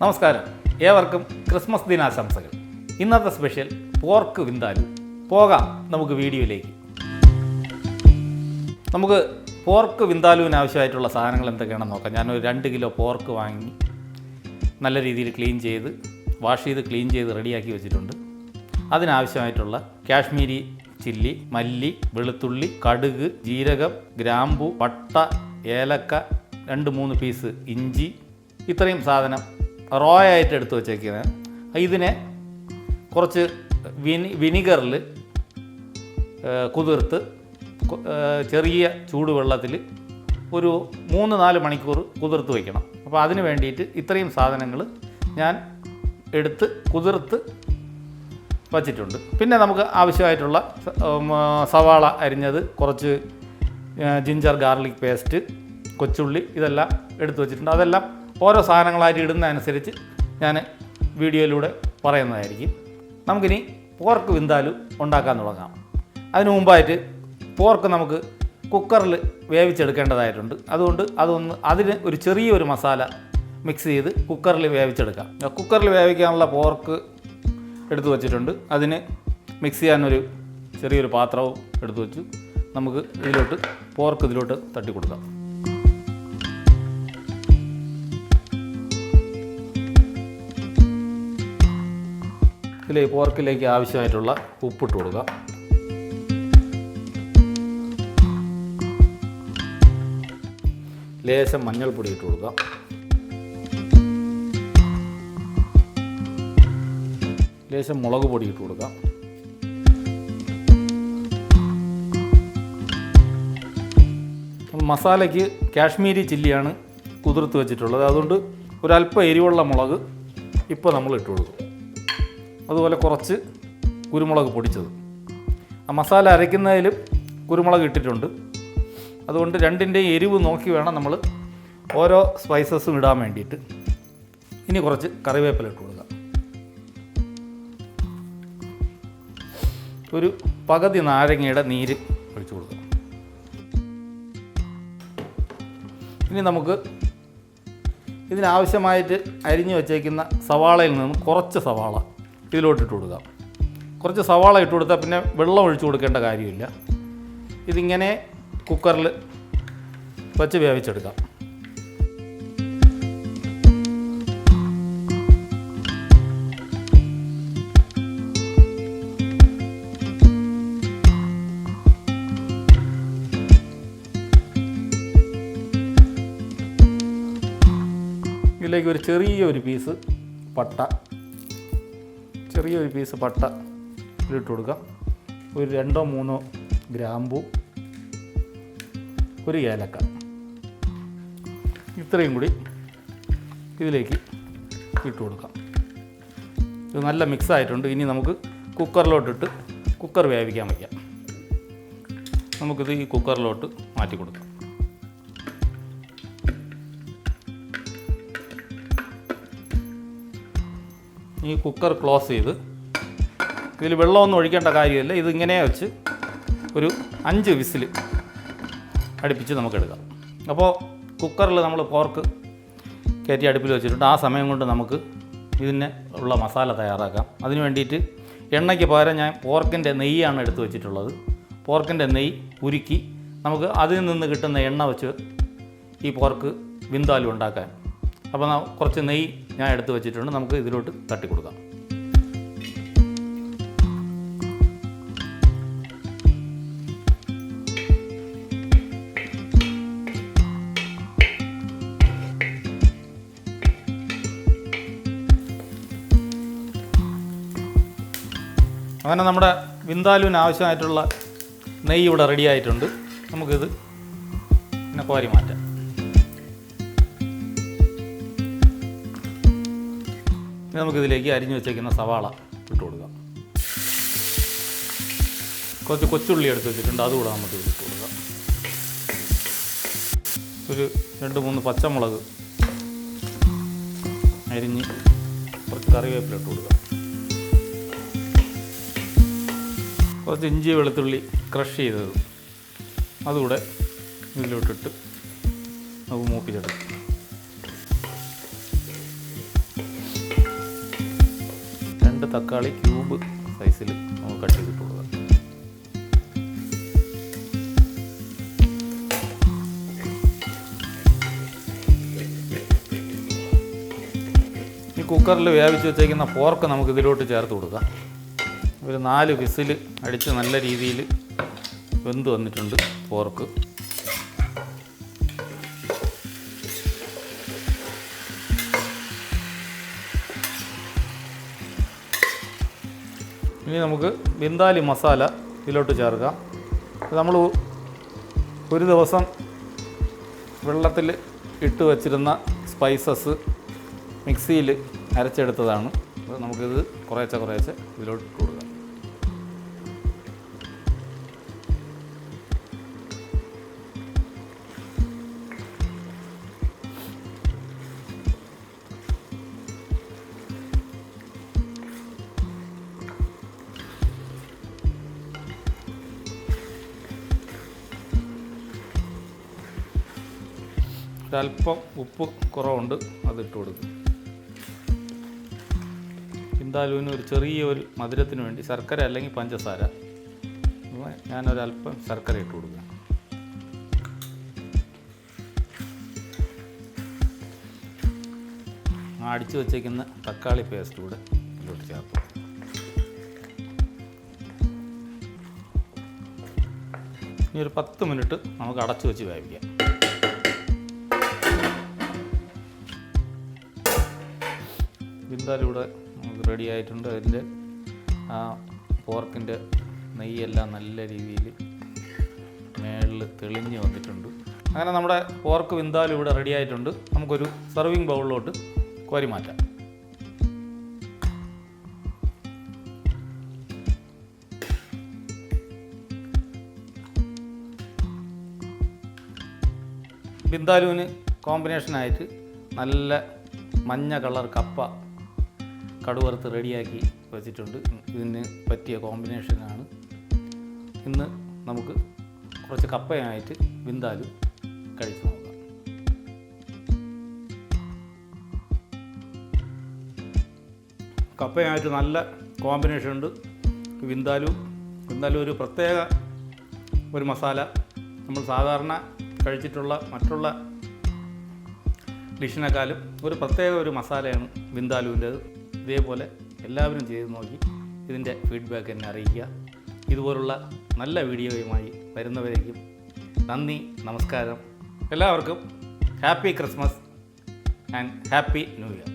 നമസ്കാരം. ഏവർക്കും ക്രിസ്മസ് ദിനാശംസകൾ. ഇന്നത്തെ സ്പെഷ്യൽ പോർക്ക് വിന്താലു പോകാം നമുക്ക് വീഡിയോയിലേക്ക്. നമുക്ക് പോർക്ക് വിന്താലുവിന് ആവശ്യമായിട്ടുള്ള സാധനങ്ങൾ എന്തൊക്കെയാണെന്ന് നോക്കാം. ഞാനൊരു രണ്ട് കിലോ പോർക്ക് വാങ്ങി നല്ല രീതിയിൽ ക്ലീൻ ചെയ്ത് വാഷ് ചെയ്ത് ക്ലീൻ ചെയ്ത് റെഡിയാക്കി വെച്ചിട്ടുണ്ട്. അതിനാവശ്യമായിട്ടുള്ള കാശ്മീരി ചില്ലി മല്ലി വെളുത്തുള്ളി കടുക് ജീരകം ഗ്രാമ്പു പട്ട ഏലക്ക രണ്ട് മൂന്ന് പീസ് ഇഞ്ചി ഇത്രയും സാധനം റോ ആയിട്ട് എടുത്ത് വെച്ചേക്കുന്നത് ഇതിനെ കുറച്ച് വിനി വിനിഗറിൽ കുതിർത്ത് ചെറിയ ചൂടുവെള്ളത്തിൽ ഒരു മൂന്ന് നാല് മണിക്കൂർ കുതിർത്ത് വയ്ക്കണം അപ്പോൾ അതിന് വേണ്ടിയിട്ട് ഇത്രയും സാധനങ്ങൾ ഞാൻ എടുത്ത് കുതിർത്ത് വച്ചിട്ടുണ്ട്. പിന്നെ നമുക്ക് ആവശ്യമായിട്ടുള്ള സവാള അരിഞ്ഞത് കുറച്ച് ജിഞ്ചർ ഗാർലിക് പേസ്റ്റ് കൊച്ചുള്ളി ഇതെല്ലാം എടുത്തു വച്ചിട്ടുണ്ട്. അതെല്ലാം ഓരോ സാധനങ്ങളായിട്ട് ഇടുന്നതനുസരിച്ച് ഞാൻ വീഡിയോയിലൂടെ പറയുന്നതായിരിക്കും. നമുക്കിനി പോർക്ക് വിന്താലു ഉണ്ടാക്കാൻ തുടങ്ങാം. അതിനു മുമ്പായിട്ട് പോർക്ക് നമുക്ക് കുക്കറിൽ വേവിച്ചെടുക്കേണ്ടതായിട്ടുണ്ട്. അതുകൊണ്ട് അതൊന്ന് അതിന് ഒരു ചെറിയൊരു മസാല മിക്സ് ചെയ്ത് കുക്കറിൽ വേവിച്ചെടുക്കാം. കുക്കറിൽ വേവിക്കാനുള്ള പോർക്ക് എടുത്തു വച്ചിട്ടുണ്ട്. അതിന് മിക്സ് ചെയ്യാനൊരു ചെറിയൊരു പാത്രവും എടുത്തു വെച്ചു. നമുക്ക് ഇതിലോട്ട് പോർക്ക് ഇതിലോട്ട് തട്ടി കൊടുക്കാം ഇതിൽ പോർക്കിലേക്ക് ആവശ്യമായിട്ടുള്ള ഉപ്പിട്ട് കൊടുക്കാം ലേശം മഞ്ഞൾപ്പൊടി ഇട്ട് കൊടുക്കാം ലേശം മുളക് പൊടി ഇട്ട് കൊടുക്കാം മസാലയ്ക്ക് കാശ്മീരി ചില്ലിയാണ് കുതിർത്ത് വെച്ചിട്ടുള്ളത്. അതുകൊണ്ട് ഒരല്പം എരിവുള്ള മുളക് ഇപ്പോൾ നമ്മൾ ഇട്ട് കൊടുക്കും. അതുപോലെ കുറച്ച് കുരുമുളക് പൊടിച്ചത്. ആ മസാല അരയ്ക്കുന്നതിലും കുരുമുളക് ഇട്ടിട്ടുണ്ട്. അതുകൊണ്ട് രണ്ടിന്റെയും എരിവ് നോക്കി വേണം നമ്മൾ ഓരോ സ്പൈസസും ഇടാൻ വേണ്ടിയിട്ട്. ഇനി കുറച്ച് കറിവേപ്പില ഇട്ട് കൊടുക്കാം. ഒരു പകുതി നാരങ്ങയുടെ നീര് ഒഴിച്ചു കൊടുക്കാം. ഇനി നമുക്ക് ഇതിനാവശ്യമായിട്ട് അരിഞ്ഞു വച്ചേക്കുന്ന സവാളയിൽ നിന്നും കുറച്ച് സവാള ഇതിലോട്ട് ഇട്ട് കൊടുക്കാം കുറച്ച് സവാള ഇട്ട് കൊടുത്താൽ പിന്നെ വെള്ളം ഒഴിച്ചു കൊടുക്കേണ്ട കാര്യമില്ല. ഇതിങ്ങനെ കുക്കറിൽ വെച്ച് വേവിച്ചെടുക്കാം. ഇതിലേക്ക് ഒരു ചെറിയൊരു പീസ് പട്ട ചെറിയൊരു പീസ് പട്ട ഇട്ട് കൊടുക്കുക ഒരു രണ്ടോ മൂന്നോ ഗ്രാമ്പു ഒരു ഏലക്ക. ഇത്രയും കൂടി ഇതിലേക്ക് ഇട്ട് കൊടുക്കാം. ഇത് നല്ല മിക്സ് ആയിട്ടുണ്ട്. ഇനി നമുക്ക് കുക്കറിലോട്ടിട്ട് കുക്കർ വേവിക്കാൻ വയ്ക്കാം. നമുക്കിത് ഈ കുക്കറിലോട്ട് മാറ്റി കൊടുക്കാം. ഈ കുക്കർ ക്ലോസ് ചെയ്ത് ഇതിൽ വെള്ളമൊന്നും ഒഴിക്കേണ്ട കാര്യമില്ല. ഇതിങ്ങനെ വെച്ച് ഒരു അഞ്ച് വിസിൽ അടുപ്പിച്ച് നമുക്ക് എടുക്കാം അപ്പോൾ കുക്കറിൽ നമ്മൾ പോർക്ക് കയറ്റി അടുപ്പിൽ വെച്ചിട്ടുണ്ട്. ആ സമയം കൊണ്ട് നമുക്ക് ഇതിന് ഉള്ള മസാല തയ്യാറാക്കാം. അതിന് വേണ്ടിയിട്ട് എണ്ണയ്ക്ക് പകരം ഞാൻ പോർക്കിന്റെ നെയ്യാണ് എടുത്ത് വെച്ചിട്ടുള്ളത്. പോർക്കിന്റെ നെയ്യ് ഉരുക്കി നമുക്ക് അതിൽ നിന്ന് കിട്ടുന്ന എണ്ണ വെച്ച് ഈ പോർക്ക് വിന്താലു ഉണ്ടാക്കാൻ അപ്പോൾ കുറച്ച് നെയ്യ് ഞാൻ എടുത്ത് വെച്ചിട്ടുണ്ട്. നമുക്ക് ഇതിലോട്ട് തട്ടി കൊടുക്കാം. അങ്ങനെ നമ്മുടെ വിന്താലുവിന് ആവശ്യമായിട്ടുള്ള നെയ്യ് ഇവിടെ റെഡി ആയിട്ടുണ്ട്. നമുക്കിത് പിന്നെ കോരി മാറ്റാം. ഇനി നമുക്കിതിലേക്ക് അരിഞ്ഞു വെച്ചേക്കുന്ന സവാള ഇട്ട് കൊടുക്കാം. കുറച്ച് കൊച്ചുള്ളി എടുത്ത് വെച്ചിട്ടുണ്ട് അതുകൂടെ നമുക്ക് ഇട്ട് കൊടുക്കാം. ഒരു രണ്ട് മൂന്ന് പച്ചമുളക് അരിഞ്ഞ് കുറച്ച് കറിവേപ്പില ഇട്ട് കൊടുക്കാം. കുറച്ച് ഇഞ്ചി വെളുത്തുള്ളി ക്രഷ് ചെയ്തത് അതുകൂടെ ഇതിലോട്ടിട്ട് നമുക്ക് മൂപ്പിച്ചെടുക്കാം. തക്കാളി ക്യൂബ് സൈസിൽ നമുക്ക് കട്ട് ചെയ്തിട്ട് കൊടുക്കാം. ഈ കുക്കറിൽ വേവിച്ച് വെച്ചേക്കുന്ന പോർക്ക് നമുക്ക് ഇതിലോട്ട് ചേർത്ത് കൊടുക്കാം. ഒരു നാല് വിസിൽ അടിച്ച് നല്ല രീതിയിൽ വെന്ത് വന്നിട്ടുണ്ട് പോർക്ക്. ഇനി നമുക്ക് ബിന്ദാലി മസാല ഇതിലോട്ട് ചേർക്കാം. നമ്മൾ ഒരു ദിവസം വെള്ളത്തിൽ ഇട്ട് വച്ചിരുന്ന സ്പൈസസ് മിക്സിയിൽ അരച്ചെടുത്തതാണ്. നമുക്കിത് കുറേശ്ശെ കുറേശ്ശെ ഇതിലോട്ട് കൊടുക്കാം. ഒരല്പം ഉപ്പ് കുറവുണ്ട് അത് ഇട്ട് കൊടുക്കും. എന്തായാലും ഒരു ചെറിയ ഒരു മധുരത്തിന് വേണ്ടി ശർക്കര അല്ലെങ്കിൽ പഞ്ചസാര. ഞാനൊരല്പം ശർക്കര ഇട്ട് കൊടുക്കാം. അടിച്ചു വച്ചേക്കുന്ന തക്കാളി പേസ്റ്റ് കൂടെ ഇതിലോട്ട് ചേർത്ത്. ഇനി ഒരു പത്ത് മിനിറ്റ് നമുക്ക് അടച്ചു വെച്ച് വേവിക്കാം. ബിന്ദാലിവിടെ നമുക്ക് റെഡി ആയിട്ടുണ്ട്. അതിൽ ആ പോർക്കിന്റെ നെയ്യെല്ലാം നല്ല രീതിയിൽ മേളിൽ തെളിഞ്ഞ് വന്നിട്ടുണ്ട്. അങ്ങനെ നമ്മുടെ പോർക്ക് വിന്താലും ഇവിടെ റെഡി ആയിട്ടുണ്ട്. നമുക്കൊരു സർവിങ് ബൗളിലോട്ട് കോരി മാറ്റാം. ബിന്ദാലുവിന് കോമ്പിനേഷനായിട്ട് നല്ല മഞ്ഞ കളർ കപ്പ കടുവറുത്ത് റെഡിയാക്കി വെച്ചിട്ടുണ്ട്. ഇതിന് പറ്റിയ കോമ്പിനേഷനാണ് ഇന്ന് നമുക്ക് കുറച്ച് കപ്പയായിട്ട് വിന്താലും കഴിച്ചു നോക്കാം. കപ്പയായിട്ട് നല്ല കോമ്പിനേഷൻ ഉണ്ട്. വിന്താലു വിന്താലു ഒരു പ്രത്യേക ഒരു മസാല. നമ്മൾ സാധാരണ കഴിച്ചിട്ടുള്ള മറ്റുള്ള ഡിഷിനെക്കാളും ഒരു പ്രത്യേക ഒരു മസാലയാണ് ബിന്ദാലുവിന്റേത് ഇതേപോലെ എല്ലാവരും ചെയ്ത് നോക്കി ഇതിന്റെ ഫീഡ്ബാക്ക് എന്നെ അറിയിക്കുക. ഇതുപോലുള്ള നല്ല വീഡിയോയുമായി വരുന്നവരേക്കും നന്ദി നമസ്കാരം. എല്ലാവർക്കും happy Christmas and happy new year.